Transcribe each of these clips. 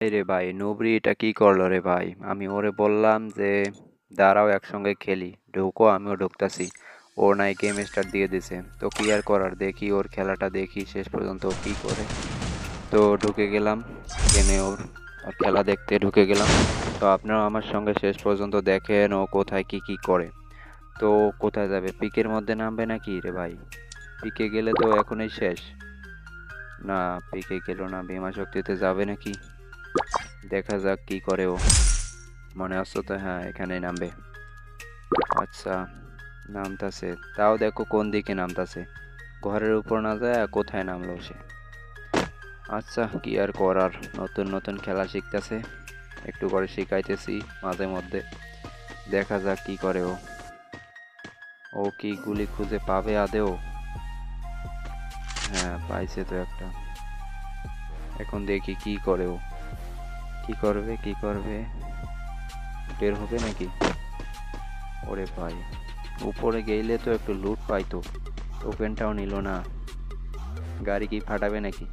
রে ভাই নুবরি এটা কি করল রে ভাই? আমি ওরে বললাম যে, দাঁড়াও একসঙ্গে খেলি। ঢুকো, আমিও ঢুকতাছি। ও নাই গেম স্টার্ট দিয়ে দিছে। তো কি আর করার, দেখি ওর খেলাটা দেখি শেষ পর্যন্ত কি করে। তো ঢুকে গেলাম গেমে ওর ওর খেলা দেখতে ঢুকে গেলাম। তো আপনারা আমার সঙ্গে শেষ পর্যন্ত দেখেন ও কোথায় কি কি করে। তো কোথায় যাবে? পিকের মধ্যে নামবে নাকি রে ভাই? পিকে গেলে তো এখনই শেষ। না, পিকে গেল না বিমা শক্তিতে যাবে নাকি? দেখা যাক কি করে ও। মনে আসছো তো? হ্যাঁ এখানেই নামবে। আচ্ছা নামতাছে। তাও দেখো কোন দিকে নামতাছে। ঘরের উপর না যায় কোথায় নামলো সে? আচ্ছা কি আর করার? নতুন নতুন খেলা শিখতেছে। একটু করে শিখাইতেছি মাঝে মধ্যে। দেখা যাক কি করে ও। ও কি গুলি খুঁজে পাবে আদেও? হ্যাঁ পাইছে তো একটা। এখন দেখি কি করে ও। কি করবে কি করবে? বের হবে নাকি? ওরে ভাই, উপরে গেলে তো একটু লুট পাইতো টোকেনটাও নিল না। গাড়ি কি ফাটাবে নাকি?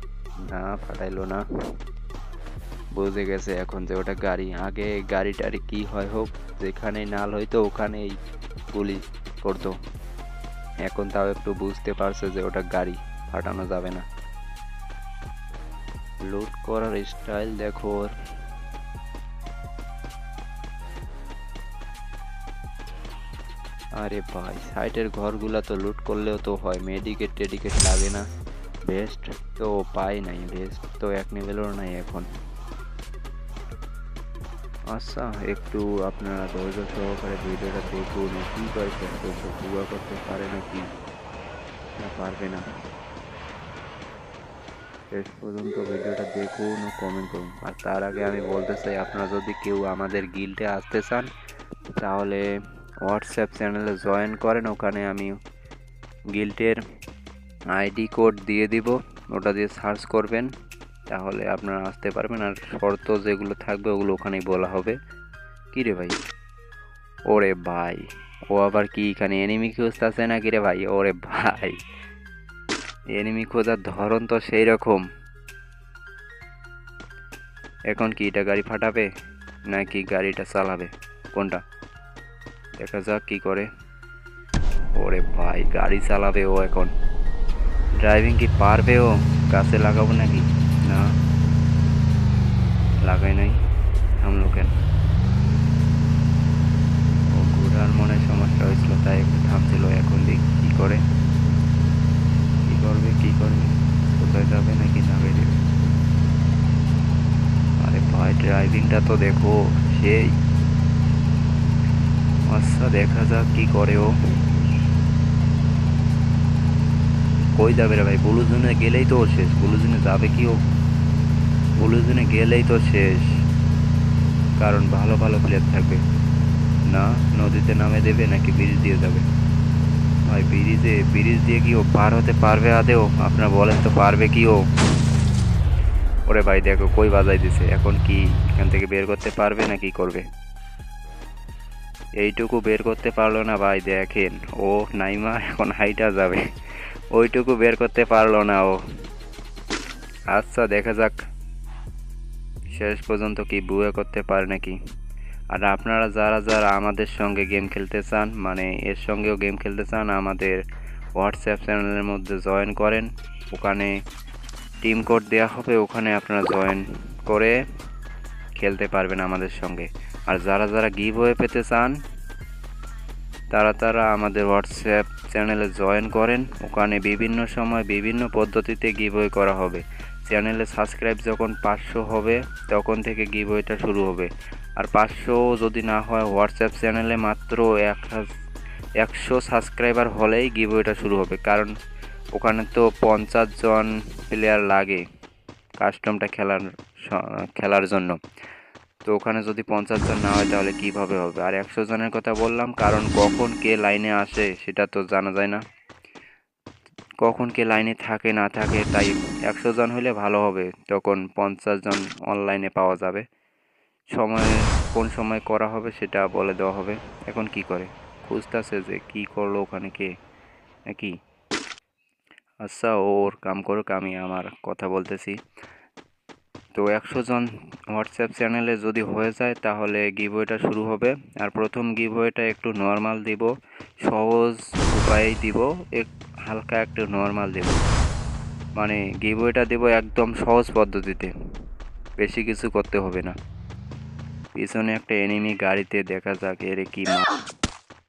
না, ফাটাইলো না। বুঝে গেছে এখন যে ওটা গাড়ি। আগে গাড়ি টাড়ি কি হয় হোক, যেখানে নাল হইতো ওখানেই গুলি করতো। এখন তাও একটু বুঝতে পারছে যে ওটা গাড়ি, ফাটানো যাবে না। লুট করার স্টাইল দেখো আরে ভাই, সাইটের ঘরগুলা তো লুট করলেও তো হয় মেডিকেট টেডিকেট লাগে না। ভেস্ট তো পাই নাই ভেস্ট তো এক লেভেলেরও নাই এখন। আচ্ছা একটু আপনারা ধৈর্য সহকারে ভিডিওটা দেখুন, কি করে পর্যন্ত পুরো করতে পারে নাকি? না, পারবে না। শেষ পর্যন্ত ভিডিওটা দেখুন ও কমেন্ট করুন। আর তার আগে আমি বলতে চাই, আপনারা যদি কেউ আমাদের গিল্ডে আসতে চান, তাহলে হোয়াটসঅ্যাপ চ্যানেলে জয়েন করেন, ওখানে আমি গিল্টের আইডি কোড দিয়ে দিব, ওটা দিয়ে সার্চ করবেন, তাহলে আপনারা আসতে পারবেন, আর শর্ত যেগুলো থাকবে ওগুলো ওখানেই বলা হবে। কী রে ভাই? ওরে ভাই, ও আবার কি, এখানে এনিমি খুঁজতেছে নাকি রে ভাই? ওরে ভাই এনিমি খোঁজার ধরন তো সেই রকম। এখন কি এটা গাড়ি ফাটাবে, নাকি গাড়িটা চালাবে? কোনটা? দেখা যাক কি করে। ওরে ভাই, গাড়ি চালাবে ও এখন। ড্রাইভিং কি পারবে ও? গাছে লাগাবো নাকি? না। লাগাই নাই। থামলো কেন? ও ঘোরার মনে সমস্যা হয়েছিল, তাই একটু থামছিল। এখন দেখি কি করে। কি করবে কি করবে? কোথায় যাবে নাকি নামে দেবে আরে ভাই ড্রাইভিংটা তো দেখো, সেই আচ্ছা দেখা যাক কি করে ও। কই যাবে রে ভাই? ব্লুজনে গেলেই তো শেষ। ব্লুজনে যাবে কি ও? ব্লুজনে গেলেই তো শেষ। কারণ ভালো ভালো প্লেয়ার থাকবে। না, নদীতে নামে দেবে নাকি ব্রিজ দিয়ে যাবে? ভাই ব্রিজে ব্রিজ দিয়ে কি ও পার হতে পারবে আদেও আপনারা বলেন তো, পারবে কি ও? ওরে ভাই, দেখো, কই বাজাই দিছে? এখন কি এখান থেকে বের করতে পারবে না কি করবে? এইটুকু বের করতে পারল না ভাই, দেখেন। ও নাইমা এখন হাইটা যাবে। ওইটুকু বের করতে পারল না ও। আচ্ছা দেখা যাক। শেষ পর্যন্ত কি বুয়ে করতে পারে নাকি? আর আপনারা যারা যারা আমাদের সঙ্গে গেম খেলতে চান মানে এর সঙ্গেও গেম খেলতে চান, আমাদের হোয়াটসঅ্যাপ চ্যানেলের মধ্যে জয়েন করেন। ওখানে টিম কোড দেওয়া হবে, ওখানে আপনারা জয়েন করে খেলতে পারবেন আমাদের সঙ্গে। আর যারা যারা গিভ হয়ে পেতে চান, তারা তারা আমাদের হোয়াটসঅ্যাপ চ্যানেলে জয়েন করেন। ওখানে বিভিন্ন সময় বিভিন্ন পদ্ধতিতে গিভওয়ে করা হবে। চ্যানেলে সাবস্ক্রাইব যখন পাঁচশো হবে, তখন থেকে গিভওয়েটা শুরু হবে। আর পাঁচশো যদি না হয় হোয়াটসঅ্যাপ চ্যানেলে মাত্র এক একশো সাবস্ক্রাইবার হলেই গিভওয়েটা শুরু হবে। কারণ ওখানে তো পঞ্চাশ জন প্লেয়ার লাগে কাস্টমটা খেলার খেলার জন্য। তো ওখানে যদি পঞ্চাশ জন না হয় তাহলে কীভাবে হবে? আর একশো জনের কথা বললাম, কারণ কখন কে লাইনে আসে সেটা তো জানা যায় না। কখন কে লাইনে থাকে, না থাকে, তাই একশো জন হলে ভালো হবে। তখন পঞ্চাশ জন অনলাইনে পাওয়া যাবে। সময়, কোন সময় করা হবে সেটা বলে দেওয়া হবে। এখন কি করে? খুঁজতেছে যে কি করল ওখানে কে। নাকি? আচ্ছা ওর কাম করুক, আমি আমার কথা বলতেছি। তো একশো জন হোয়াটসঅ্যাপ চ্যানেলে যদি হয়ে যায়, তাহলে গিভওয়েটা শুরু হবে। আর প্রথম গিভওয়েটা একটু নর্মাল দিব, সহজ উপায়ে দিব, এক, হালকা একটু নর্মাল দেব। মানে গিভওয়েটা দেব একদম সহজ পদ্ধতিতে, বেশি কিছু করতে হবে না। পিছনে একটা এনিমি গাড়িতে দেখা যাক এর কি মা